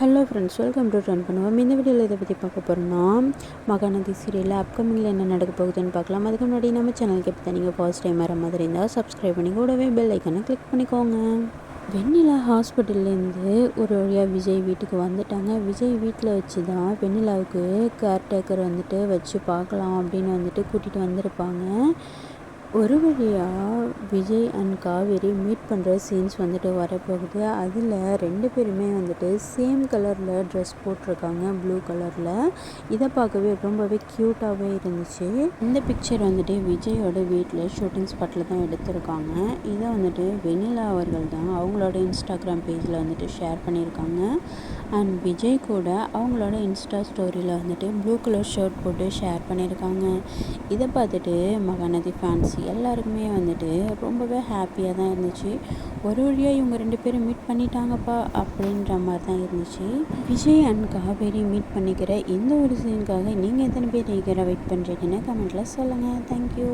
Hello friends welcome to run பண்ணுவோம் இந்த வீடியோவில் இதை பற்றி பார்க்க போகிறோம்னா மகாநதி சீரியலில் அப்கமிங்கில் என்ன நடக்க போகுதுன்னு பார்க்கலாம். அதுக்கு முன்னாடி நம்ம சேனலுக்கு இப்போ நீங்கள் ஃபர்ஸ்ட் டைம் வர மாதிரி இருந்தால் சப்ஸ்கிரைப் பண்ணி கூடவே பெல் ஐக்கனை கிளிக் பண்ணிக்கோங்க. வெண்ணிலா ஹாஸ்பிட்டல்லேருந்து ஒரு வழியாக விஜய் வீட்டுக்கு வந்துட்டாங்க. விஜய் வீட்டில் வச்சு தான் வெண்ணிலாவுக்கு கேர்டேக்கர் வந்துட்டு வச்சு பார்க்கலாம் அப்படின்னு வந்துட்டு கூட்டிகிட்டு வந்திருப்பாங்க. ஒரு வழியாக விஜய் அண்ட் காவேரி மீட் பண்ணுற சீன்ஸ் வந்துட்டு வரப்போகுது. அதில் ரெண்டு பேருமே வந்துட்டு சேம் கலரில் ட்ரெஸ் போட்டிருக்காங்க ப்ளூ கலரில் இதை பார்க்கவே ரொம்பவே க்யூட்டாகவே இருந்துச்சு. இந்த பிக்சர் வந்துட்டு விஜயோட வீட்டில் ஷூட்டிங் ஸ்பாட்டில் தான் எடுத்திருக்காங்க. இதை வந்துட்டு வெனிலா அவர்கள் தான் அவங்களோட இன்ஸ்டாகிராம் பேஜில் வந்துட்டு ஷேர் பண்ணியிருக்காங்க. அண்ட் விஜய் கூட அவங்களோட இன்ஸ்டா ஸ்டோரியில் வந்துட்டு ப்ளூ கலர் ஷர்ட் போட்டு ஷேர் பண்ணியிருக்காங்க. இதை பார்த்துட்டு மகாநதி ஃபேன்ஸ் எல்லாருக்குமே வந்துட்டு ரொம்பவே ஹாப்பியாக தான் இருந்துச்சு. ஒரு வழியாக இவங்க ரெண்டு பேரும் மீட் பண்ணிட்டாங்கப்பா அப்படின்ற மாதிரி தான் இருந்துச்சு. விஜய் அண்ட் காவேரி மீட் பண்ணிக்கிற இந்த ஒரு சீனுக்காக நீங்கள் எத்தனை பேர் ஈகராக வெயிட் பண்ணுறீங்கன்னு கமெண்ட்டில் சொல்லுங்கள் தேங்க்யூ